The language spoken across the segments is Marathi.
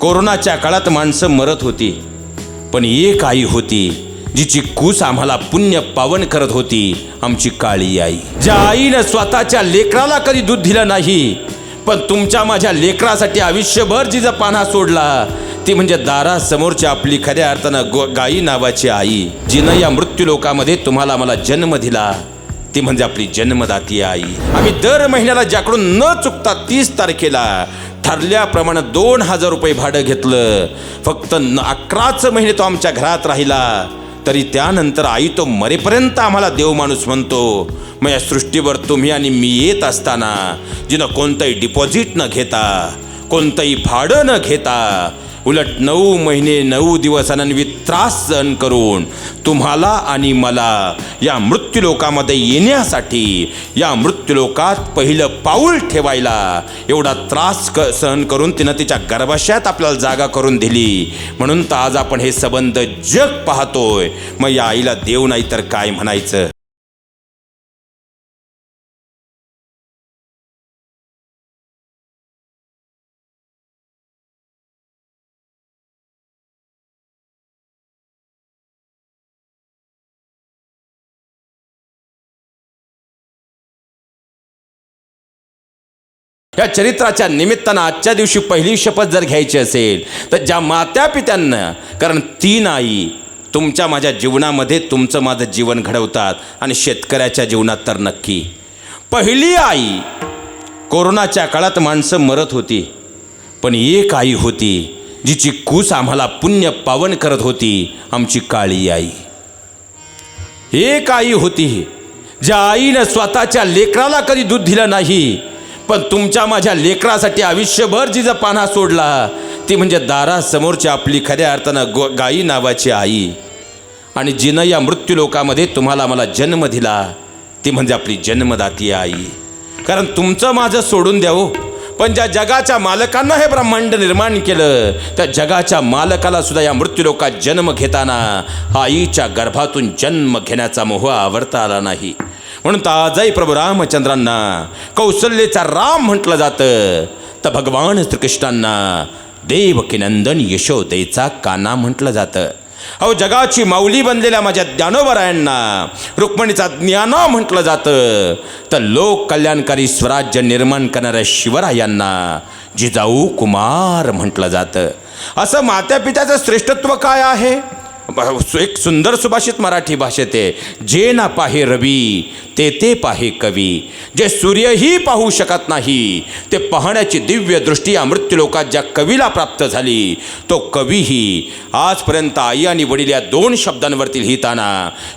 कोरोनाच्या काळात माणसं मरत होती. पण एक आई होती जिची कूस आम्हाला पुण्य पावन करत होती आमची काळी आई. ज्या आईनं स्वतःच्या लेकराला कधी दूध दिलं नाही पण तुमच्या माझ्या लेकरासाठी आयुष्यभर जिचा पाना सोडला ती म्हणजे दारासमोरची आपली खऱ्या अर्थानं गाई नावाची आई जिनं या मृत्यू लोकामध्ये तुम्हाला मला जन्म दिला ती म्हणजे आपली जन्मदाती आई. आम्ही दर महिन्याला ज्याकडून न चुकता तीस तारखेला ठरल्याप्रमाणे दोन हजार रुपये भाडं घेतलं. फक्त न अकराच महिने तो आमच्या घरात राहिला. तरी त्यानंतर आई तो मरेपर्यंत आम्हाला देव माणूस म्हणतो मग या सृष्टीवर तुम्ही आणि मी येत असताना जिनं कोणतंही डिपॉझिट न घेता कोणतंही भाडं न घेता उलट नऊ महिने नऊ दिवस अनन्वित त्रास सहन करून तुम्हाला आणि मला या मृत्यूलोकामध्ये येण्यासाठी या मृत्यूलोकात पहिलं पाऊल ठेवायला एवढा त्रास क सहन करून तिनं तिच्या गर्भाशयात आपल्याला जागा करून दिली. म्हणून तर आज आपण हे संबंध जग पाहतोय. मग या आईला देव नाही तर काय म्हणायचं? या चरित्राच्या निमित्तानं आजच्या दिवशी पहिली शपथ जर घ्यायची असेल तर ज्या मात्या पित्यांना कारण तीन आई तुमच्या माझ्या जीवनामध्ये तुमचं माझं जीवन घडवतात आणि शेतकऱ्याच्या जीवनात तर नक्की. पहिली आई कोरोनाच्या काळात माणसं मरत होती पण एक आई होती जिची कूस आम्हाला पुण्य पावन करत होती आमची काळी आई. एक आई होती ज्या आईनं स्वतःच्या लेकराला कधी दूध दिलं नाही पण तुमच्या माझ्या लेकरासाठी आयुष्यभर जिचा पान्हा सोडला. ती म्हणजे दारासमोरची आपली खऱ्या अर्थानं गो गाई नावाची आई. आणि जिनं या मृत्यूलोकामध्ये तुम्हाला मला जन्म दिला ती म्हणजे आपली जन्मदाती आई. कारण तुमचं माझं सोडून द्यावं हो. पण ज्या जगाच्या मालकांना हे ब्रह्मांड निर्माण केलं त्या जगाच्या मालकाला सुद्धा या मृत्यूलोकात जन्म घेताना आईच्या गर्भातून जन्म घेण्याचा मोह आवडता आला नाही. म्हणून ताजाई प्रभू रामचंद्रांना. कौशल्येचा राम म्हटलं जातं. तर भगवान श्रीकृष्णांना देवकीनंदन यशोदेचा काना म्हटलं जातं. अहो जगाची माऊली बनलेल्या माझ्या ज्ञानोबरायांना रुक्मिणीचा ज्ञाना म्हटलं जातं. तर लोक कल्याणकारी स्वराज्य निर्माण करणाऱ्या शिवरायांना जिजाऊ कुमार म्हटलं जातं. असं मात्या पित्याचं श्रेष्ठत्व काय आहे? एक सुंदर सुभाषित मराठी भाषेत आहे. जे ना पाहे रवी ते ते पाहे कवी. जे सूर्यही पाहू शकत नाही ते पाहण्याची दिव्य दृष्टी या मृत्यूलोकात ज्या कवीला प्राप्त झाली तो कवीही आजपर्यंत आई आणि वडील या दोन शब्दांवरती लिहिताना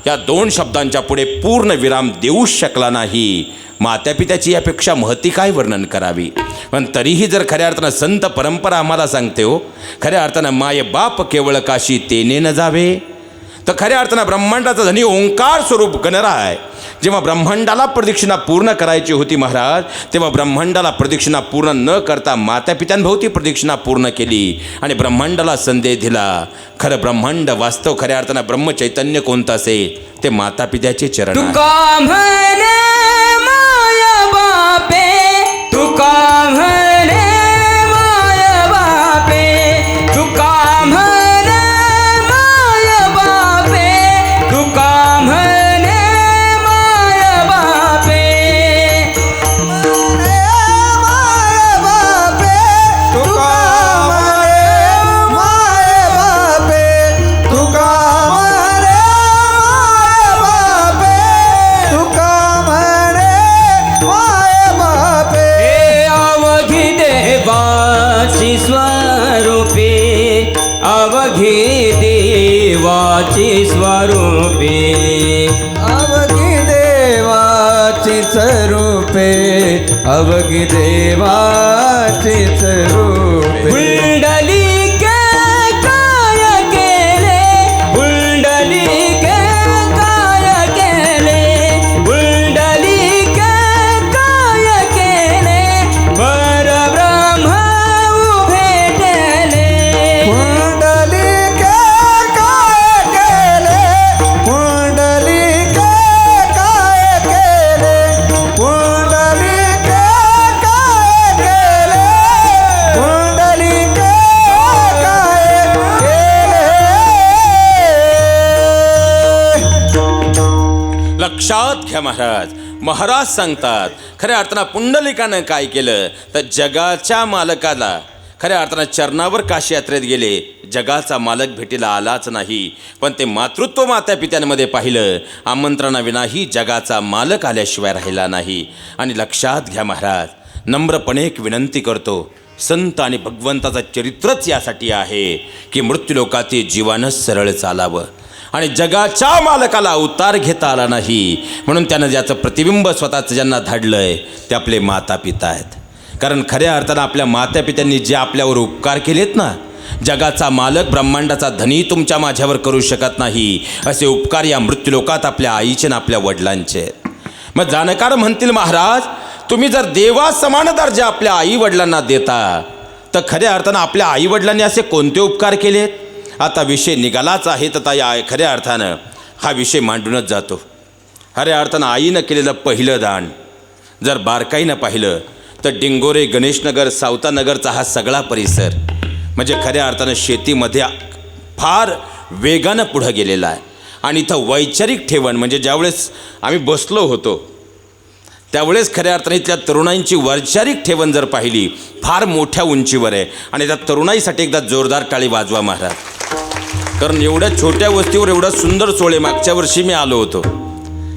या दोन शब्दांच्या पुढे पूर्ण विराम देऊच शकला नाही. मात्यापित्याची यापेक्षा महती काय वर्णन करावी? पण तरीही जर खऱ्या अर्थानं संत परंपरा आम्हाला सांगते हो खऱ्या अर्थानं माय बाप केवळ काशी तेने न जावे? तर खऱ्या अर्थानं ब्रह्मांडाचा धनी ओंकार स्वरूप गणराय जेव्हा ब्रह्मांडाला प्रदक्षिणा पूर्ण करायची होती महाराज तेव्हा ब्रह्मांडाला प्रदक्षिणा पूर्ण न करता मातापित्यांभोवती प्रदक्षिणा पूर्ण केली आणि ब्रह्मांडाला संदेश दिला. खरं ब्रह्मांड वास्तव खऱ्या अर्थानं ब्रह्मचैतन्य कोणतं असेल? ते मातापित्याचे चरण स्वरूपे अवघी देवाची घ्या महाराज महाराज सांगतात खऱ्या अर्थानं पुंडलिकानं काय केलं? तर जगाच्या मालकाला खऱ्या अर्थानं चरणावर काशी यात्रेत गेले. जगाचा मालक भेटीला आलाच नाही पण ते मातृत्व मात्या पित्यांमध्ये पाहिलं आमंत्रणाविनाही जगाचा मालक आल्याशिवाय राहिला नाही. आणि लक्षात घ्या महाराज नम्रपणे एक विनंती करतो. संत आणि भगवंताचं चरित्रच यासाठी आहे की मृत्यूलोकातील जीवानं सरळ चालावं. आणि जगाच्या मालकाला अवतार घेता आला नाही. म्हणून त्यानं ज्याचं प्रतिबिंब स्वतःचं ज्यांना धाडलंय ते आपले माता पिता आहेत. कारण खऱ्या अर्थानं आपल्या मातापित्यांनी जे आपल्यावर उपकार केलेत ना जगाचा मालक ब्रह्मांडाचा धनी तुमच्या माझ्यावर करू शकत नाही असे उपकार या मृत्यूलोकात आपल्या आईचे आणि आपल्या वडिलांचे आहेत. मग जाणकार म्हणतील महाराज तुम्ही जर देवा समान दर्जा आपल्या आई वडिलांना देता तर खऱ्या अर्थानं आपल्या आई वडिलांनी असे कोणते उपकार केलेत? आता विषय निघालाच आहे तर या खऱ्या अर्थानं हा विषय मांडूनच जातो. खऱ्या अर्थानं आईनं केलेलं पहिलं दान. जर बारकाईनं पाहिलं तर डिंगोरे गणेशनगर सावतानगरचा हा सगळा परिसर. म्हणजे खऱ्या अर्थानं शेतीमध्ये फार वेगानं पुढं गेलेला आहे. आणि इथं वैचारिक ठेवण म्हणजे ज्यावेळेस आम्ही बसलो होतो त्यावेळेस खऱ्या अर्थाने त्या तरुणाईंची वैचारिक ठेवण जर पाहिली फार मोठ्या उंचीवर आहे. आणि त्या तरुणाईसाठी एकदा जोरदार टाळी वाजवा महाराज. कारण एवढ्या छोट्या वस्तीवर एवढा सुंदर सोळे मागच्या वर्षी मी आलो होतो.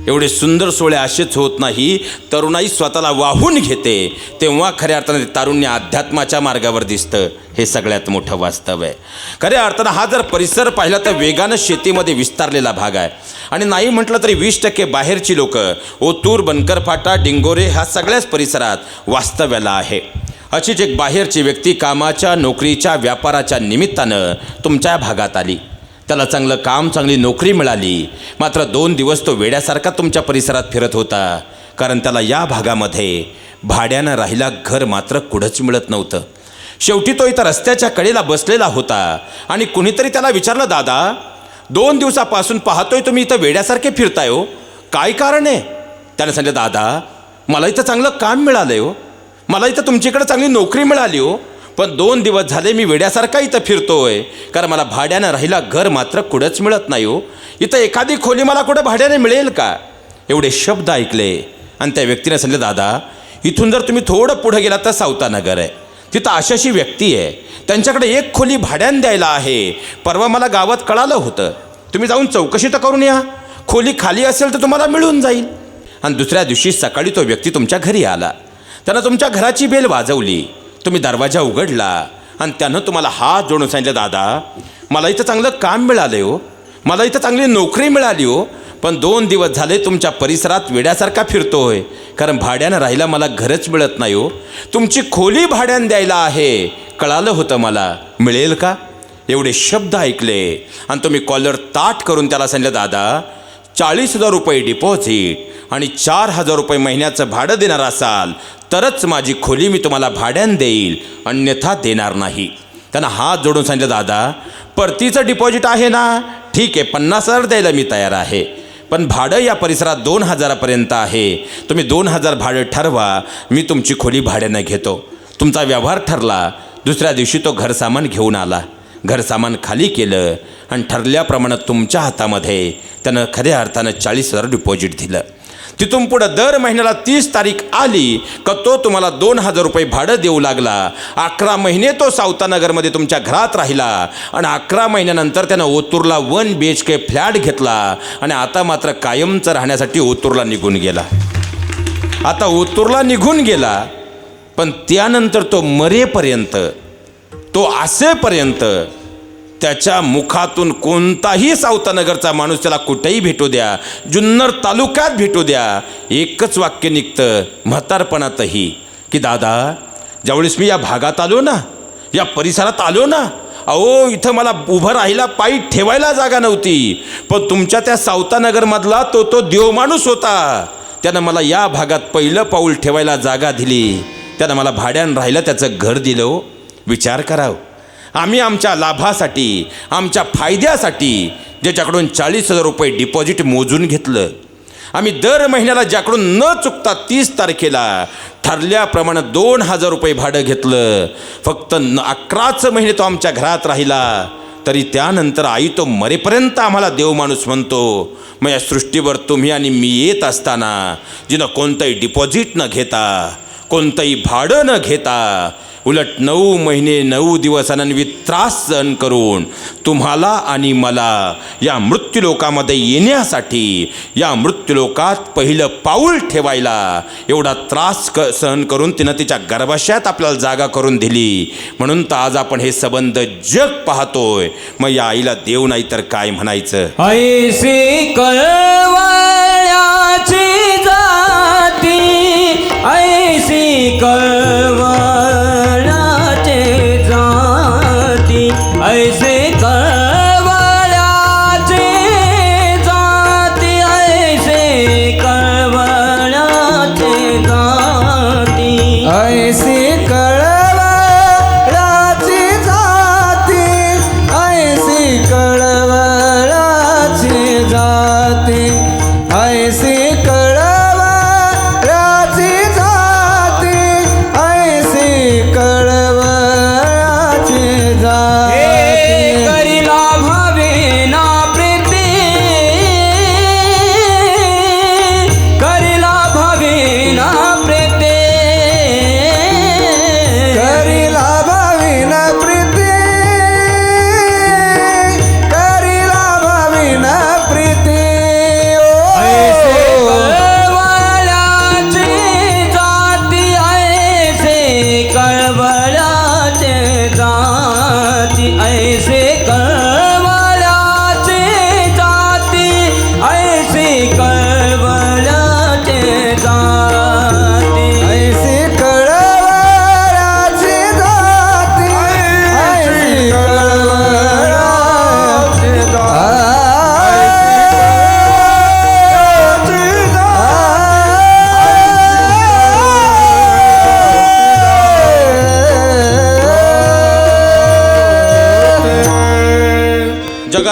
एवढे सुंदर सोहळे असेच होत नाही तरुणाई स्वतःला वाहून घेते. तेव्हा खऱ्या अर्थाने ते तारुण्य अध्यात्माच्या मार्गावर दिसतं. हे सगळ्यात मोठं वास्तव आहे. खऱ्या अर्थानं हा जर परिसर पाहिला तर वेगानं शेतीमध्ये विस्तारलेला भाग आहे. आणि नाही म्हटलं तरी वीस टक्के बाहेरची लोकं ओतूर बनकर फाटा डिंगोरे ह्या सगळ्याच परिसरात वास्तव्याला आहे. अशीच एक बाहेरची व्यक्ती कामाच्या नोकरीच्या व्यापाराच्या निमित्तानं तुमच्या भागात आली. त्याला चांगलं काम चांगली नोकरी मिळाली. मात्र दोन दिवस तो वेड्यासारखा तुमच्या परिसरात फिरत होता. कारण त्याला या भागामध्ये भाड्यानं राहिला घर मात्र कुठंच मिळत नव्हतं. शेवटी तो इथं रस्त्याच्या कडेला बसलेला होता. आणि कुणीतरी त्याला विचारलं दादा दोन दिवसापासून पाहतोय तुम्ही इथं वेड्यासारखे फिरताय हो. काय कारण आहे? त्याने सांगितलं दादा मला इथं चांगलं काम मिळालं हो. मला इथं तुमच्याकडे चांगली नोकरी मिळाली हो. पण दोन दिवस झाले मी वेड्यासारखा इथं फिरतोय. कारण मला भाड्यानं राहिला घर मात्र कुठंच मिळत नाही हो. इथं एखादी खोली मला कुठं भाड्याने मिळेल का? एवढे शब्द ऐकले. आणि त्या व्यक्तीने सांगितलं दादा इथून जर तुम्ही थोडं पुढं गेलात तर सावतानगर आहे. तिथं अशाशी व्यक्ती आहे. त्यांच्याकडे एक खोली भाड्यानं द्यायला आहे. परवा मला गावात कळालं होतं. तुम्ही जाऊन चौकशी तर करून या. खोली खाली असेल तर तुम्हाला मिळून जाईल. आणि दुसऱ्या दिवशी सकाळी तो व्यक्ती तुमच्या घरी आला. त्यानं तुमच्या घराची बेल वाजवली. तुम्ही दरवाजा उघडला आणि त्यानं तुम्हाला हात जोडून सांगितलं दादा मला इथं चांगलं काम मिळालं हो. मला इथं चांगली नोकरी मिळाली हो. पण दोन दिवस झाले तुमच्या परिसरात वेड्यासारखा फिरतोय कारण भाड्यानं राहायला मला घरच मिळत नाही हो. तुमची खोली भाड्यानं द्यायला आहे. कळालं होतं मला. मिळेल का? एवढे शब्द ऐकले आणि तुम्ही कॉलर ताट करून त्याला सांगितलं दादा चाळीस हजार रुपये डिपॉझिट आणि चार हजार रुपये महिन्याचं भाडं देणार असाल तरच माझी खोली मी तुम्हाला भाड्यानं देईल अन्यथा देणार नाही. त्यांना हात जोडून सांगितलं दादा परतीचं डिपॉझिट आहे ना? ठीक आहे पन्नास हजार द्यायला मी तयार आहे. पण भाडं या परिसरात दोन हजारापर्यंत आहे. तुम्ही दोन हजार भाडं ठरवा मी तुमची खोली भाड्यानं घेतो. तुमचा व्यवहार ठरला दुसऱ्या दिवशी तो घरसामान घेऊन आला. घरसामान खाली केलं आणि ठरल्याप्रमाणे तुमच्या हातामध्ये त्यानं खऱ्या अर्थानं चाळीस हजार डिपॉझिट दिलं. तिथून पुढं दर महिन्याला तीस तारीख आली का तो तुम्हाला दोन हजार रुपये भाडं देऊ लागला. अकरा महिने तो सावतानगरमध्ये तुमच्या घरात राहिला आणि अकरा महिन्यानंतर त्यानं ओतूरला one B H K flat घेतला आणि आता मात्र कायमचं राहण्यासाठी ओतूरला निघून गेला. आता ओतूरला निघून गेला पण त्यानंतर तो मरेपर्यंत तो असेपर्यंत त्याच्या मुखातून कोणताही सावतानगरचा माणूस त्याला कुठेही भेटू द्या. जुन्नर तालुक्यात भेटू द्या. एकच वाक्य निघतं म्हातारपणातही. की दादा ज्यावेळेस मी या भागात आलो ना या परिसरात आलो ना अहो इथं मला उभं राहिला पायी ठेवायला जागा नव्हती. पण तुमच्या त्या सावतानगरमधला तो तो देव माणूस होता. त्यानं मला या भागात पहिलं पाऊल ठेवायला जागा दिली. त्यानं मला भाड्यानं राहिलं त्याचं घर दिलं. विचार करावं. आम्ही आमच्या लाभासाठी आमच्या फायद्यासाठी ज्याच्याकडून चाळीस हजार रुपये डिपॉझिट मोजून घेतलं. आम्ही दर महिन्याला ज्याकडून न चुकता तीस तारखेला ठरल्याप्रमाणे दोन हजार रुपये भाडं घेतलं. फक्त न अकराच महिने तो आमच्या घरात राहिला. तरी त्यानंतर आई तो मरेपर्यंत आम्हाला देव माणूस म्हणतो मग या सृष्टीवर तुम्ही आणि मी येत असताना जिनं कोणतंही डिपॉझिट न घेता कोणतंही भाडं न घेता उलट नऊ महिने नऊ दिवसानन्वित त्रास सहन करून तुम्हाला आणि मला या मृत्यूलोकामध्ये येण्यासाठी या मृत्यूलोकात पहिलं पाऊल ठेवायला एवढा त्रास क सहन करून तिनं तिच्या गर्भाशयात आपल्याला जागा करून दिली. म्हणून तर आज आपण हे संबंध जग पाहतोय. मग या आईला देव नाही तर काय म्हणायचं? ऐसी कळवळ्याची जाती. ऐसी कळवा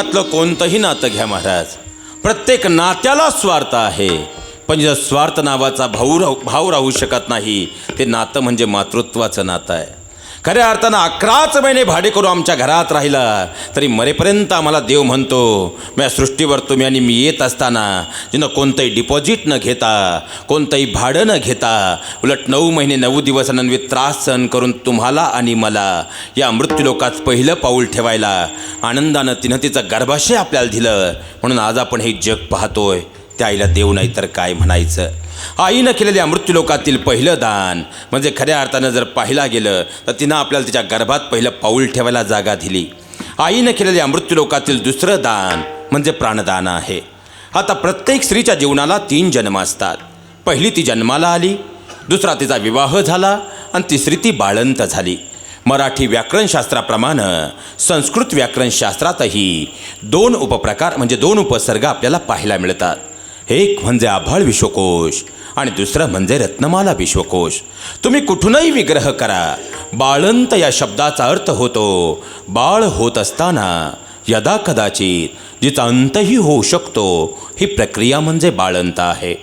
जगातलं कोणतंही नातं घ्या महाराज. प्रत्येक नात्याला स्वार्थ आहे. पण जर स्वार्थ नावाचा भाऊ राहू भाव राहू शकत नाही ते नातं म्हणजे मातृत्वाचं नातं आहे. खऱ्या अर्थानं अकराच महिने भाडे करू आमच्या घरात राहिला. तरी मरेपर्यंत आम्हाला देव म्हणतो मग सृष्टीवर तुम्ही आणि मी येत असताना जिनं कोणतंही डिपॉझिट न घेता कोणतंही भाडं न घेता उलट नऊ महिने नऊ दिवस दिवसानन्वित त्रास सहन करून तुम्हाला आणि मला या मृत्यूलोकात पहिलं पाऊल ठेवायला आनंदानं तिनं तिचं गर्भाशय आपल्याला दिलं. म्हणून आज आपण हे जग पाहतोय. त्या आईला देऊ नाही तर काय म्हणायचं? आईनं केलेल्या मृत्यूलोकातील पहिलं दान म्हणजे खऱ्या अर्थानं जर पाहिला गेलं तर तिनं आपल्याला तिच्या गर्भात पहिलं पाऊल ठेवायला जागा दिली. आईनं केलेल्या मृत्यूलोकातील दुसरं दान म्हणजे प्राणदान आहे. आता प्रत्येक स्त्रीच्या जीवनाला तीन जन्म असतात. पहिली ती जन्माला आली दुसरा तिचा विवाह झाला आणि तिसरी ती बाळंत झाली. मराठी व्याकरणशास्त्राप्रमाणे संस्कृत व्याकरणशास्त्रातही दोन उपप्रकार म्हणजे दोन उपसर्ग आपल्याला पाहायला मिळतात. एक म्हणजे आभाळ विश्वकोश आणि दुसरं म्हणजे रत्नमाला विश्वकोश. तुम्ही कुठूनही विग्रह करा. बाळंत या शब्दाचा अर्थ होतो बाळ होत असताना यदा कदाचित जिचा अंतही होऊ शकतो ही प्रक्रिया म्हणजे बाळंत आहे.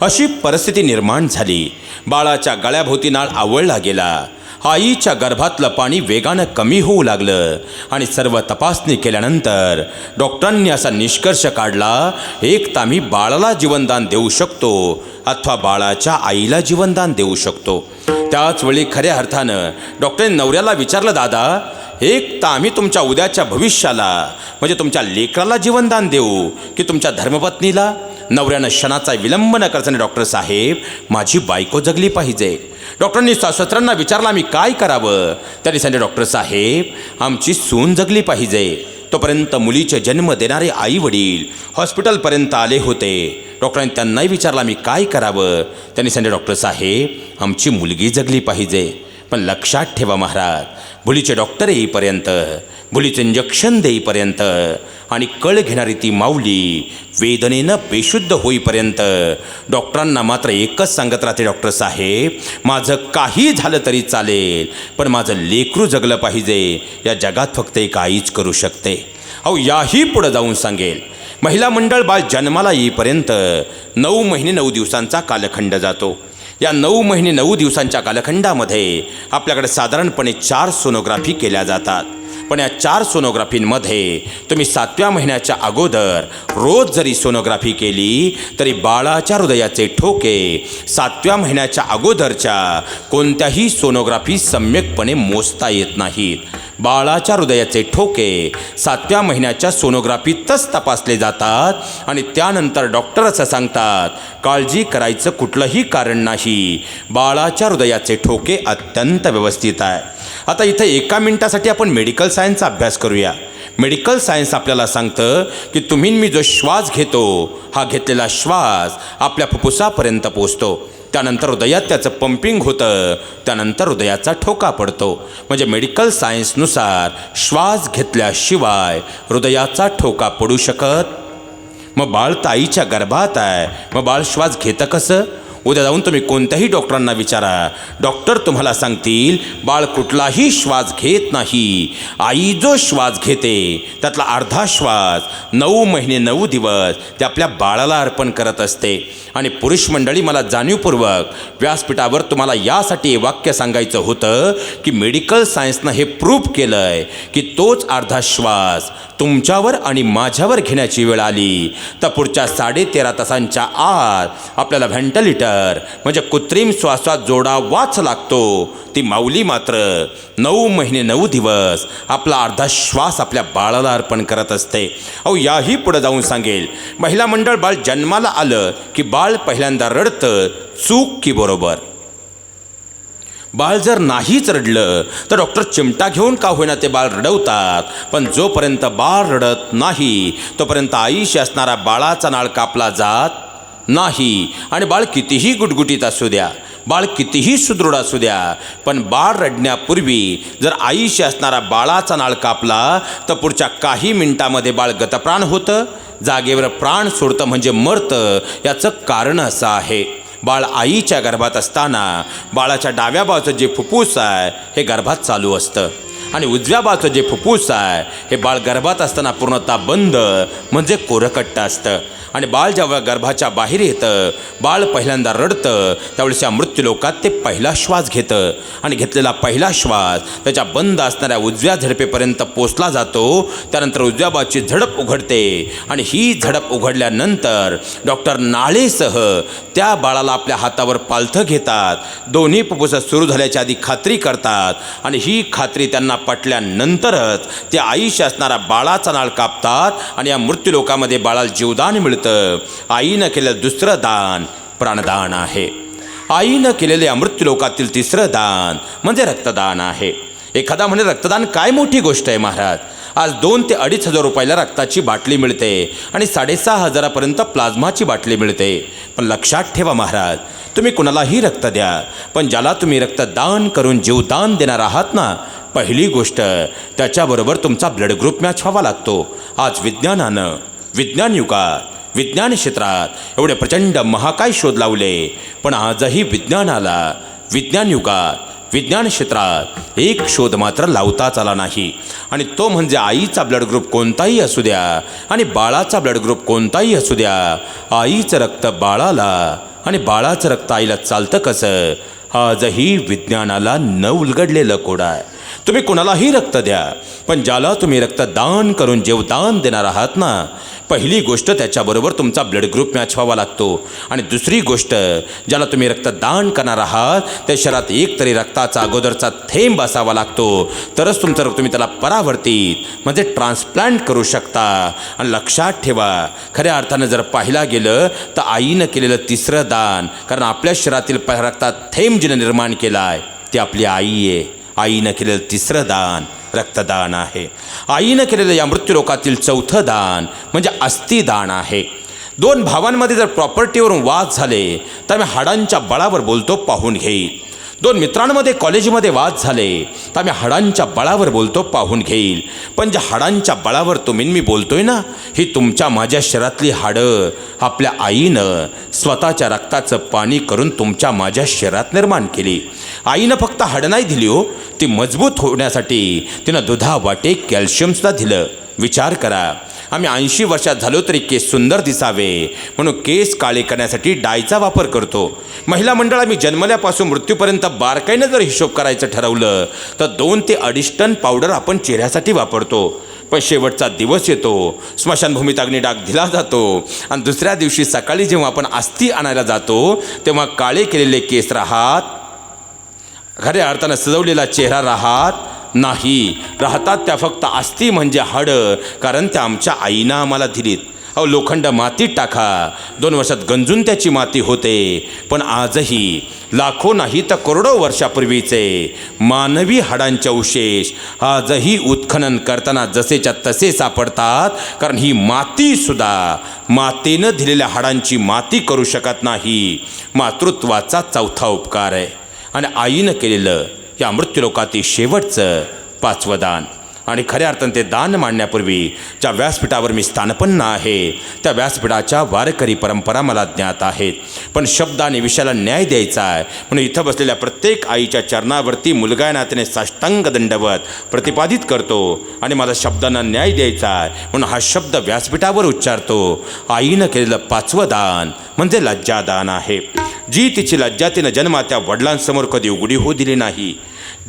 अशी परिस्थिती निर्माण झाली. बाळाच्या गळ्याभोवती नाळ आवळला गेला. आईच्या गर्भातलं पाणी वेगानं कमी होऊ लागलं आणि सर्व तपासणी केल्यानंतर डॉक्टरांनी असा निष्कर्ष काढला एक तर आम्ही बाळाला जीवनदान देऊ शकतो अथवा बाळाच्या आईला जीवनदान देऊ शकतो. त्याच वेळी खऱ्या अर्थानं डॉक्टरांनी नवऱ्याला विचारलं दादा एक तर आम्ही तुमच्या उद्याच्या भविष्याला म्हणजे तुमच्या लेकराला जीवनदान देऊ की तुमच्या धर्मपत्नीला? नवऱ्यानं क्षणाचा विलंब न करताना डॉक्टर साहेब माझी बायको जगली पाहिजे. डॉक्टरांनी सासत्रांना विचारलं आम्ही काय करावं? त्यांनी सांगितलं डॉक्टर साहेब आमची सून जगली पाहिजे. तोपर्यंत मुलीचे जन्म देणारे आई वडील हॉस्पिटलपर्यंत आले होते. डॉक्टरांनी त्यांनाही विचारलं आम्ही काय करावं? त्यांनी सांगितलं डॉक्टर साहेब आमची मुलगी जगली पाहिजे. पण लक्षात ठेवा महाराज मुलीचे डॉक्टर येईपर्यंत मुलीचं इंजेक्शन देईपर्यंत आणि कळ घेणारी ती माऊली वेदनेनं बेशुद्ध होईपर्यंत डॉक्टरांना मात्र एकच सांगत राहते डॉक्टर साहेब माझं काही झालं तरी चालेल पण माझं लेकरू जगलं पाहिजे या जगात फक्त एक आईच करू शकते. अहो याही पुढं जाऊन सांगेल. महिला मंडळ बाळ जन्माला येईपर्यंत नऊ महिने नऊ दिवसांचा कालखंड जातो. या नऊ महिने नऊ दिवसांच्या कालखंडामध्ये आपल्याकडे साधारणपणे चार सोनोग्राफी केल्या जातात. पण या चार सोनोग्राफींमध्ये तुम्ही सातव्या महिन्याच्या अगोदर रोज जरी सोनोग्राफी केली तरी बाळाच्या हृदयाचे ठोके सातव्या महिन्याच्या अगोदरच्या कोणत्याही सोनोग्राफी सम्यकपणे मोजता येत नाहीत. बाळाच्या हृदयाचे ठोके. सातव्या महिन्याच्या सोनोग्राफीतच तपासले जातात आणि त्यानंतर डॉक्टर असं सांगतात काळजी करायचं कुठलंही कारण नाही. बाळाच्या हृदयाचे ठोके अत्यंत व्यवस्थित आहे. आता इथं एका मिनिटासाठी आपण मेडिकल सायन्सचा अभ्यास करूया. मेडिकल सायन्स आपल्याला सांगतं की तुम्ही मी जो श्वास घेतो हा घेतलेला श्वास आपल्या फुफ्फुसापर्यंत पोचतो त्यानंतर हृदयात त्याचं पंपिंग होतं त्यानंतर हृदयाचा ठोका पडतो. म्हणजे मेडिकल सायन्सनुसार श्वास घेतल्याशिवाय हृदयाचा ठोका पडू शकत? मग बाळ ताईच्या गर्भात आहे. मग बाळ श्वास घेतं कसं? उद्या जाऊन तुम्ही कोणत्याही डॉक्टरांना विचारा. डॉक्टर तुम्हाला सांगतील बाळ कुठलाही श्वास घेत नाही. आई जो श्वास घेते त्यातला अर्धा श्वास नऊ महिने नऊ दिवस ते आपल्या बाळाला अर्पण करत असते. आणि पुरुष मंडळी मला जाणीवपूर्वक व्यासपीठावर तुम्हाला यासाठी हे वाक्य सांगायचं होतं की मेडिकल सायन्सनं हे प्रूव्ह केलं आहे की तोच अर्धा श्वास तुमच्यावर आणि माझ्यावर घेण्याची वेळ आली. तर पुढच्या साडेतेरा तासांच्या आत आपल्याला व्हेंटिलेटर म्हणजे कृत्रिम श्वासात जोडावाच लागतो. ती माऊली मात्र नऊ महिने नऊ दिवस आपला अर्धा श्वास आपल्या बाळाला अर्पण करत असते. अहो याही पुढं जाऊन सांगेल. महिला मंडळ बाळ जन्माला आलं की बाळ पहिल्यांदा रडतं चूक की बरोबर. बाळ जर नाहीच रडलं तर डॉक्टर चिमटा घेऊन का होईना ते बाळ रडवतात? पण जोपर्यंत बाळ रडत नाही तोपर्यंत आईशी असणारा बाळाचा नाळ कापला जात नाही. आणि बाळ कितीही गुटगुटीत असू द्या बाळ कितीही सुदृढ असू द्या पण बाळ रडण्यापूर्वी जर आईशी असणारा बाळाचा नाळ कापला तर पुढच्या काही मिनिटामध्ये बाळ गतप्राण होतं जागेवर प्राण सोडतं म्हणजे मरतं याचं कारण असं आहे. बाळ आईच्या गर्भात असताना बाळाच्या डाव्या बाजूचं जे फुफ्फुस आहे हे गर्भात चालू असतं. आणि उजव्या बाजूचं जे फुफ्फुस आहे हे बाळ गर्भात असताना पूर्णतः बंद म्हणजे कोरकट्ट असतं. आणि बाळ जेव्हा गर्भाच्या बाहेर येतं बाळ पहिल्यांदा रडतं त्यावेळेस या मृत्यूलोकात ते पहिला श्वास घेतं. आणि घेतलेला पहिला श्वास त्याच्या बंद असणाऱ्या उजव्या झडपेपर्यंत पोचला जातो. त्यानंतर उजव्या बाजूची झडप उघडते आणि ही झडप उघडल्यानंतर डॉक्टर नाळेसह त्या बाळाला आपल्या हातावर पालथं घेतात. दोन्ही फुफ्फुसं सुरू झाल्याच्या आधी खात्री करतात आणि ही खात्री त्यांना पटल्यानंतरच ते आयुष्य असणारा बाळाचा नाळ कापतात आणि या मृत्यूलोकामध्ये बाळाला जीवदान मिळतं. आईनं केलेलं दुसरं दान प्राणदान आहे. आईनं केलेले या तिसरं दान म्हणजे रक्तदान आहे. एखादा म्हणे रक्तदान काय मोठी गोष्ट आहे महाराज? आज दोन ते अडीच हजार रुपयाला रक्ताची बाटली मिळते आणि साडेसहा हजारापर्यंत प्लाझ्माची बाटली मिळते. पण लक्षात ठेवा महाराज तुम्ही कुणालाही रक्त द्या पण ज्याला तुम्ही रक्तदान करून जीवदान देणार आहात ना पहिली गोष्ट त्याच्याबरोबर तुमचा ब्लड ग्रुप मॅच व्हावा लागतो. आज विज्ञानानं विज्ञान युगात विज्ञान क्षेत्रात एवढे प्रचंड महाकाय शोध लावले. पण आजही विज्ञानाला विज्ञान युगात विज्ञान क्षेत्रात एक शोध मात्र लावताच आला नाही. आणि तो म्हणजे आईचा ब्लड ग्रुप कोणताही असू द्या आणि बाळाचा ब्लड ग्रुप कोणताही असू द्या आईचं रक्त बाळाला आणि बाळाचं रक्त आईला चालतं कसं? आजही विज्ञानाला न उलगडलेलं कोड आहे. तुम्ही कुणालाही रक्त द्या पण ज्याला तुम्ही रक्तदान करून जीवदान देणार आहात ना पहिली गोष्ट त्याच्याबरोबर तुमचा ब्लड ग्रुप मॅच व्हावा लागतो. आणि दुसरी गोष्ट ज्याला तुम्ही रक्तदान करणार आहात त्या शरीरात एक तरी रक्ताचा अगोदरचा थेंब असावा लागतो. तरच तुमचं रक्त तुम्ही त्याला परावर्तित म्हणजे ट्रान्सप्लांट करू शकता. आणि लक्षात ठेवा खऱ्या अर्थानं जर पाहिला गेलं तर आईनं केलेलं तिसरं दान कारण आपल्या शरीरातील प- रक्तात थेंब जिनं निर्माण केला आहे ती आपली आई आहे. आईनं केलेलं तिसरं दान रक्तदान आहे. आईनं केलेलं या मृत्यूलोकातील चौथं दान म्हणजे अस्थिदान आहे. दोन भावांमध्ये जर प्रॉपर्टीवरून वाद झाले तर मी हाडांच्या बळावर बोलतो पाहून घेईल दोन मित्रांमध्ये कॉलेजमध्ये वाद झाले तर आम्ही हाडांच्या बळावर बोलतो पाहून घेईल पण ज्या हाडांच्या बळावर तुम्ही मी बोलतोय ना ही तुमच्या माझ्या शरीरातली हाडं आपल्या आईनं स्वतःच्या रक्ताचं पाणी करून तुमच्या माझ्या शरीरात निर्माण केली. आईनं फक्त हाडं नाही दिली हो ती मजबूत होण्यासाठी तिनं दुधा वाटे कॅल्शियमसुद्धा दिलं. विचार करा आम्ही ऐंशी वर्षात झालो तरी केस सुंदर दिसावे म्हणून केस काळे करण्यासाठी डायचा वापर करतो. महिला मंडळ आम्ही जन्मल्यापासून मृत्यूपर्यंत बारकाईनं जर हिशोब करायचं ठरवलं तर दोन ते अडीच टन पावडर आपण चेहऱ्यासाठी वापरतो. पण शेवटचा दिवस येतो स्मशानभूमीत अग्निडाग दिला जातो आणि दुसऱ्या दिवशी सकाळी जेव्हा आपण अस्थी आणायला जातो तेव्हा काळे केलेले केस राहत खऱ्या अर्थानं सजवलेला चेहरा राहत नाही. राहतात त्या फक्त अस्थी म्हणजे हाडं कारण त्या आमच्या आईनं आम्हाला दिलीत. अहो लोखंड मातीत टाका. दोन वर्षात गंजून त्याची माती होते. पण आजही लाखो नाही तर करोडो वर्षापूर्वीचे मानवी हाडांचे अवशेष आजही उत्खनन करताना जसेच्या तसे सापडतात कारण ही मातीसुद्धा मातेनं दिलेल्या हाडांची माती करू शकत नाही. मातृत्वाचा चौथा उपकार आहे. आणि आईनं केलेलं या मृत्यूलोकातील शेवटचं पाचवं दान. आणि खऱ्या अर्थानं ते दान मांडण्यापूर्वी ज्या व्यासपीठावर मी स्थानपन्न आहे त्या व्यासपीठाच्या वारकरी परंपरा मला ज्ञात आहेत. पण शब्द आणि विषयाला न्याय द्यायचा आहे. म्हणून इथं बसलेल्या प्रत्येक आईच्या चरणावरती मुलगा या नात्याने साष्टांग दंडवत प्रतिपादित करतो आणि मला शब्दांना न्याय द्यायचा आहे. म्हणून हा शब्द व्यासपीठावर उच्चारतो. आईनं केलेलं पाचवं दान म्हणजे लज्जादान आहे. जी तिची लज्जा तिनं जन्मात्या वडिलांसमोर कधी उघडी होऊ दिली नाही.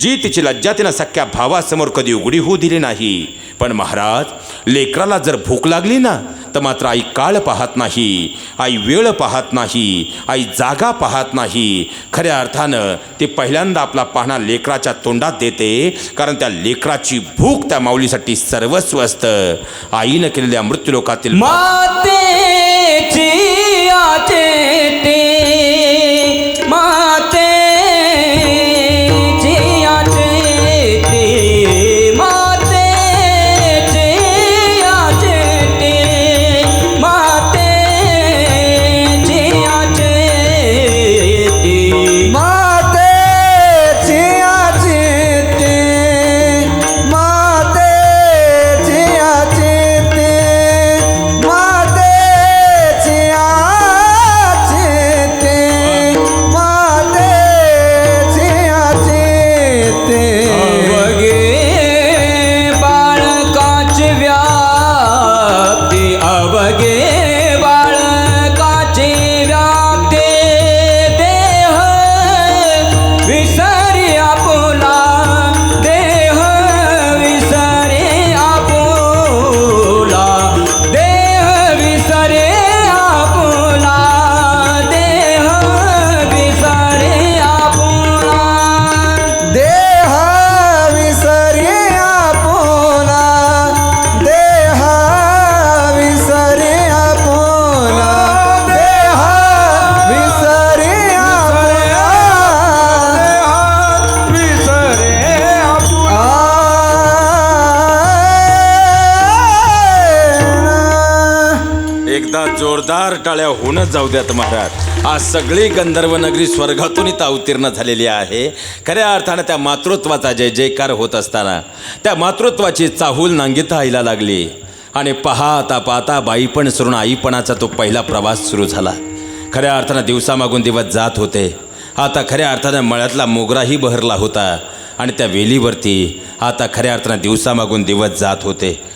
जी तिची लज्जा तिनं सख्या भावासमोर कधी उघडी होऊ दिली नाही. पण महाराज लेकराला जर भूक लागली ना तर मात्र आई काळ पाहत नाही आई वेळ पाहत नाही आई जागा पाहत नाही. खऱ्या अर्थानं ती पहिल्यांदा आपला पाहणा लेकराच्या तोंडात देते कारण त्या लेकराची भूक त्या माऊलीसाठी सर्वस्व असतं. आईनं केलेल्या मृत्यूलोकातील मातेची टाळ्या होऊनच जाऊ द्यात महाराज. आज सगळी गंधर्व नगरी स्वर्गातून इथं अवतीर्ण झालेली आहे. खऱ्या अर्थानं त्या मातृत्वाचा जय जयकार होत असताना त्या मातृत्वाची चाहूल नांगीत आईला लागली. आणि पाहता पाहता बाईपण सरून आईपणाचा तो पहिला प्रवास सुरू झाला. खऱ्या अर्थानं दिवसामागून दिवस जात होते. आता खऱ्या अर्थानं मळ्यातला मोगराही बहरला होता. आणि त्या वेलीवरती आता खऱ्या अर्थानं दिवसामागून दिवस जात होते.